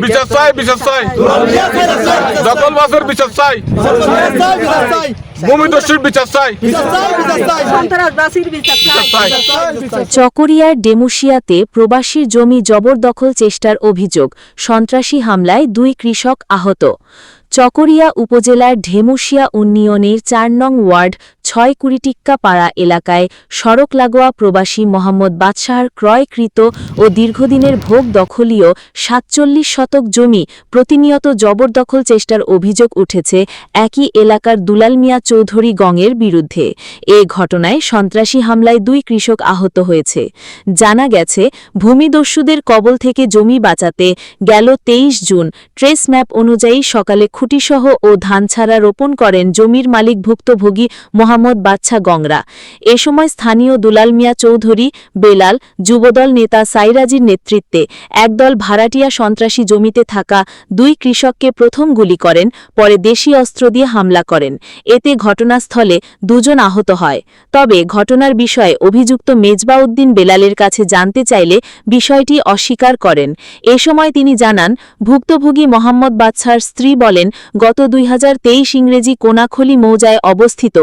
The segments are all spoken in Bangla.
বিচার চাই বিচার চাই। দখল বাসের বিচার চাই। চকরিয়ার ডেমুশিয়াতে প্রবাসীর জমি জবরদখল চেষ্টার অভিযোগ, সন্ত্রাসী হামলায় দুই কৃষক আহত। চকরিয়া উপজেলার ঢেমুশিয়া উন্নয়নের চার নং ওয়ার্ড ছয় কুড়িটিক্কা পাড়া এলাকায় সড়ক লাগোয়া প্রবাসী মোহাম্মদ বাদশাহর ক্রয়কৃত ও দীর্ঘদিনের ভোগ দখলীয় সাতচল্লিশ শতক জমি প্রতিনিয়ত জবরদখল চেষ্টার অভিযোগ উঠেছে একই এলাকার দুলাল মিয়া চৌধুরী গঙের বিরুদ্ধে। এ ঘটনায় সন্ত্রাসী হামলায় দুই কৃষক আহত হয়েছে। জানা গেছে, ভূমিদস্যুদের কবল থেকে জমি বাঁচাতে গেল তেইশ জুন। ট্রেস ম্যাপ অনুযায়ী সকালে খুঁটিসহ ও ধান ছাড়া রোপণ করেন জমির মালিক ভুক্তভোগী মোহাম্মদ বাচ্চা গংরা। এ সময় স্থানীয় দুলাল মিয়া চৌধুরী, বেলাল, যুবদল নেতা সাইরাজির নেতৃত্বে একদল ভাড়াটিয়া সন্ত্রাসী জমিতে থাকা দুই কৃষককে প্রথম গুলি করেন, পরে দেশি অস্ত্র দিয়ে হামলা করেন। এতে ঘটনাস্থলে দুজন আহত হয়। তবে ঘটনার বিষয়ে অভিযুক্ত মেজবাউদ্দিন বেলালের কাছে জানতে চাইলে বিষয়টি অস্বীকার করেন। এ সময় তিনি জানান, ভুক্তভোগী মোহাম্মদ বাচ্চার স্ত্রী বলেন, গত দুই হাজার তেইশ ইংরেজি কোনাখলি মৌজায় অবস্থিত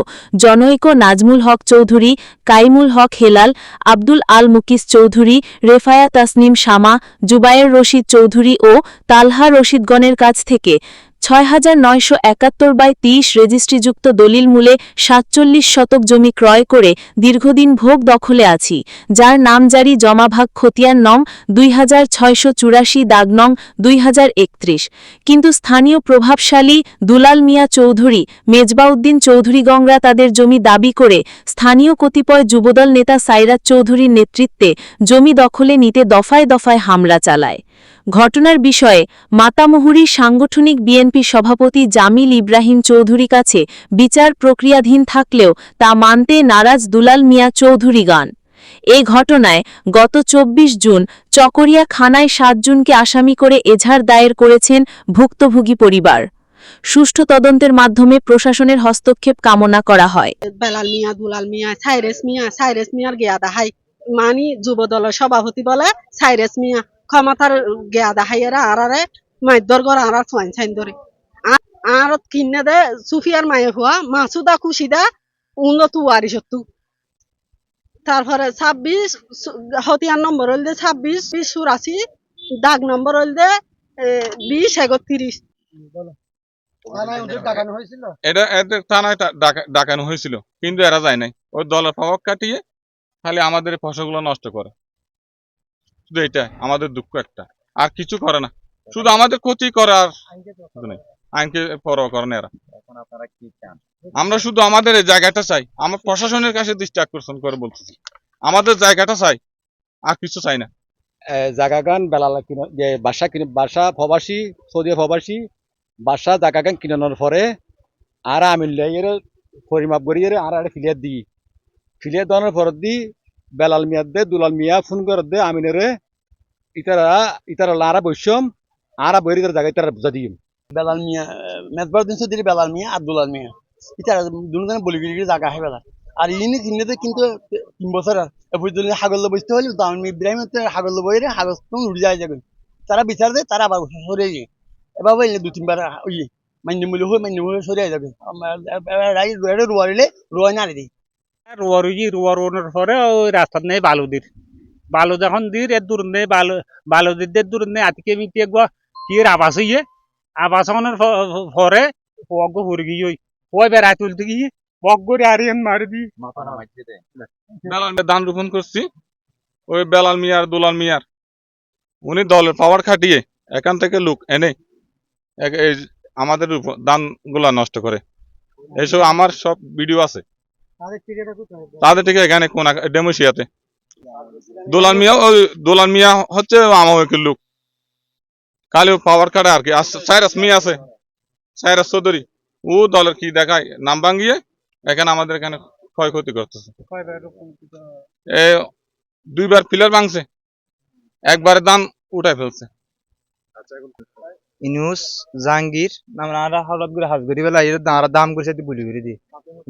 জনৈক নাজমুল হক চৌধুরী, কাইমুল হক হেলাল, আব্দুল আল মুকিস চৌধুরী, রেফায়া তাসনিম শামা, জুবায়ের রশিদ চৌধুরী ও তালহা রশিদগণের কাছ থেকে ছয় হাজার নয়শো একাত্তর বাই তিরিশ রেজিস্ট্রিযুক্ত দলিল মূলে সাতচল্লিশ শতক জমি ক্রয় করে দীর্ঘদিন ভোগ দখলে আছি, যার নামজারি জমাভাগ খতিয়ান নং দুই হাজার ছয়শো চুরাশি দাগ নং দুই হাজার একত্রিশ। কিন্তু স্থানীয় প্রভাবশালী দুলাল মিয়া চৌধুরী, মেজবাউদ্দিন চৌধুরী গংরা তাদের জমি দাবি করে স্থানীয় কতিপয় যুবদল নেতা সাইরাজ চৌধুরীর নেতৃত্বে জমি দখলে নিতে দফায় দফায় হামলা চালায়। ঘটনার বিষয়ে মাতামুহুরী সাংগঠনিক বিএনপি সভাপতি জামিল ইব্রাহিম চৌধুরী কাছে বিচার প্রক্রিয়াধীন থাকলেও তা মানতে নারাজ দুলাল মিয়া চৌধুরী গান। এ ঘটনায় গত চব্বিশ জুন চকরিয়া খানায় সাতজনকে আসামি করে এজাহার দায়ের করেছেন ভুক্তভোগী পরিবার। সুষ্ঠু তদন্তের মাধ্যমে প্রশাসনের হস্তক্ষেপ কামনা করা হয়। মানি যুব দলের সভাপতি বলে সাইরেস মিয়া ক্ষমতার গেয়া দাহাইয়েরা আরারে মাইদর গর আরার সোয়াইন সাইন ধরে। আর কিনে দে, সুফিয়ার মায়ে হুয়া, মাসুদা খুশিদা উন্নত ওয়ারি সত্তু তারপরে ছাব্বিশ হতিয়ার নম্বর হইল দে, ছাব্বিশ, বিশ চুরাশি, দাগ নম্বর হইল দে বিশ একত্রিশ। এটা ডাকানো হয়েছিল, কিন্তু এরা যায় নাই। ওই দলের প্রভাব কাটিয়ে খালি আমাদের ফসলগুলো নষ্ট করে। শুধু এটা আমাদের দুঃখ একটা। আর কিছু করে না। শুধু আমাদের ক্ষতি করে আর আইনকে পরোয়া করে না এরা। আমরা শুধু আমাদের এই জায়গাটা চাই। আমরা প্রশাসনের কাছে দৃষ্টি আকর্ষণ করে বলতেছি। আমাদের জায়গাটা চাই, আর কিছু চাই না। জাগাগান বেলাল কিনে, যে বাসা কিনে, বাসা প্রবাসী, সৌদি প্রবাসী, বাসা জাগাগান কিনানোর পরে আর আমি পরিমাপ করি আর ফিলিয়ার দিই। ফিলিয়ার দেওয়ার পর দি বেলাল মিয়া দে দুলাল মিয়া ফোন করে দে আমিনের ইতারা ইতারা লারা বৈশ্যম আর বইরি তার জায়গায় তারা বুঝা দিই বেলাল মিয়া মেজবাউদ্দিন চৌধুরী বেলাল মিয়া আর দুলাল মিয়া ইতারা দুজনে বলি গিরি জায়গা হয় বেলা আর ইনি কিনতে কিন্তু তিন বছর যদি হাগল বসতে হলে আমি ইব্রাহিম হাগল বইরে হাগল উড়ে যায় যাবে তারা বিচার দেয় তারা আবার সরে যায় বললে দু তিনবার ওই মান্য মূল্য হয়ে মান্য মূল্য সরে যাবে রুয়ারিলে রুয়া নাড়ি দিই রোয়া রুই রোয়া রোয়ানোর পরে ওই রাস্তার নেই বালু দির। বালু যখন দির এর দূর নেই বালু বালু দির দের দূর নেই। আজকে মিটিয়ে গো কি আবাস হইয়ে আবাস হওয়ার পরে পগ হুর গিয়ে ওই ওই বেড়ায় তুলতে গিয়ে পগ করে আরিয়ান মারি দি। বেলাল মিয়া ধান রোপণ করছি। ওই বেলাল মিয়ার দুলাল মিয়ার। উনি দলের পাওয়ার খাটিয়ে এখান থেকে লোক এনে আমাদের উপর ধানগুলা নষ্ট করে। এইসব আমার সব ভিডিও আছে। তাদের থেকে এখানে কোন ডেমোসিয়াতে। দোলান মিয়া ওই দোলান মিয়া হচ্ছে আমাকে লোক। কালি পাওয়ার কাটে আর কি। সাইরাস মিয়া আছে। সাইরাস চৌধুরী। ও দলের কি দেখায়? নাম ভাঙিয়ে এখানে আমাদের এখানে ক্ষয়ক্ষতি করতেছে। এ দুইবার পিলার ভাঙছে। একবারে দান উঠাই ফেলছে। ইনুস জাহাঙ্গীর আমরা হঠাৎ করে হাজ করি বেলা এর দাঁড়া দাম করে সাথে গুলি করে দি।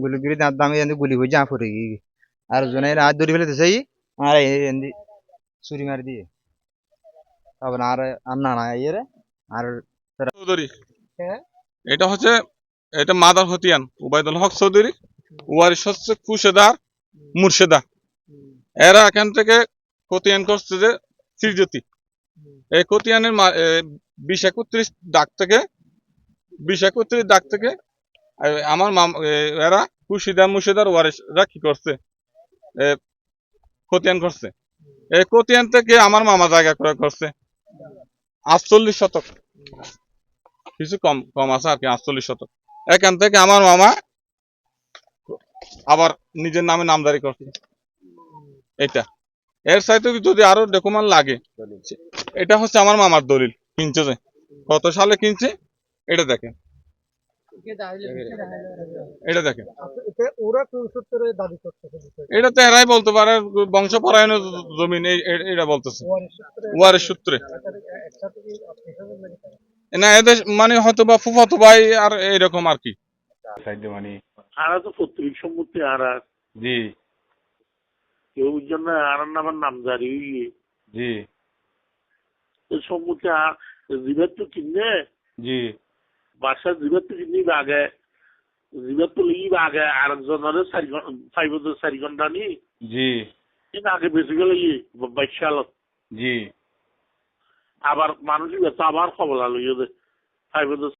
গুলি করে দাঁত দামে এনে গুলি হয়ে যা পড়ে গিয়ে। আর জনে রাত ধরে ফেলে দিছে আর এনে ছুরি মারি দিয়ে। তারপরে আর আর না না ইয়ে আর চৌধুরী। এটা হচ্ছে এটা মাদার হতিয়ান উবায়দুল হক চৌধুরী। ওয়ারিশ হচ্ছে কুশেদার মুর্শেদা এরা এখান থেকে খতিয়ান করছে যে শ্রীজ্যোতি এই খতিয়ানের বিশ একত্রিশ ডাক থেকে, বিশ একত্রিশ ডাক থেকে আমার মাম এরা কুশিদার মুর্শেদার ওয়ারিশরা কি করছে? খতিয়ান করছে। এই খতিয়ান থেকে আমার মামা জায়গা ক্রয় করছে। আটচল্লিশ শতক। কিছু কম কম আছে আর কি, আটচল্লিশ শতক। এখান থেকে আমার মামা আবার নিজের নামে নামদারি করছে। এটা এর সাথে যদি আরও ডকুমেন্ট লাগে, এটা হচ্ছে আমার মামার দলিল। কিনছে যে? কত সালে কিনছে? এটা দেখেন। এটা দেখেন। ওরা কোন সূত্রে দাবি করতেছে এটা তো এরাই বলতে পারে বংশ পরায়ণের জমিন এটা বলতেছে। ওয়ারের সূত্রে। কি আপনি সবাই মেনে না এদের মানে হয়তো বা ফুফাতো ভাই আর এইরকম আর কি। আরা তো আরা। জি। কেউ জন্য আরার নামার নামজারি জি। আর জীবের তো কিনে জি। বাসার জীবের তো কিনি আগে তো আগে আরেকজনের চারি ফাইভ চারি ঘণ্টা নি। জি। কিন্তু আগে বেশি গেলে ই বাইশ সালত জি আবার মানুষ আবার খবর আলো ফাইভ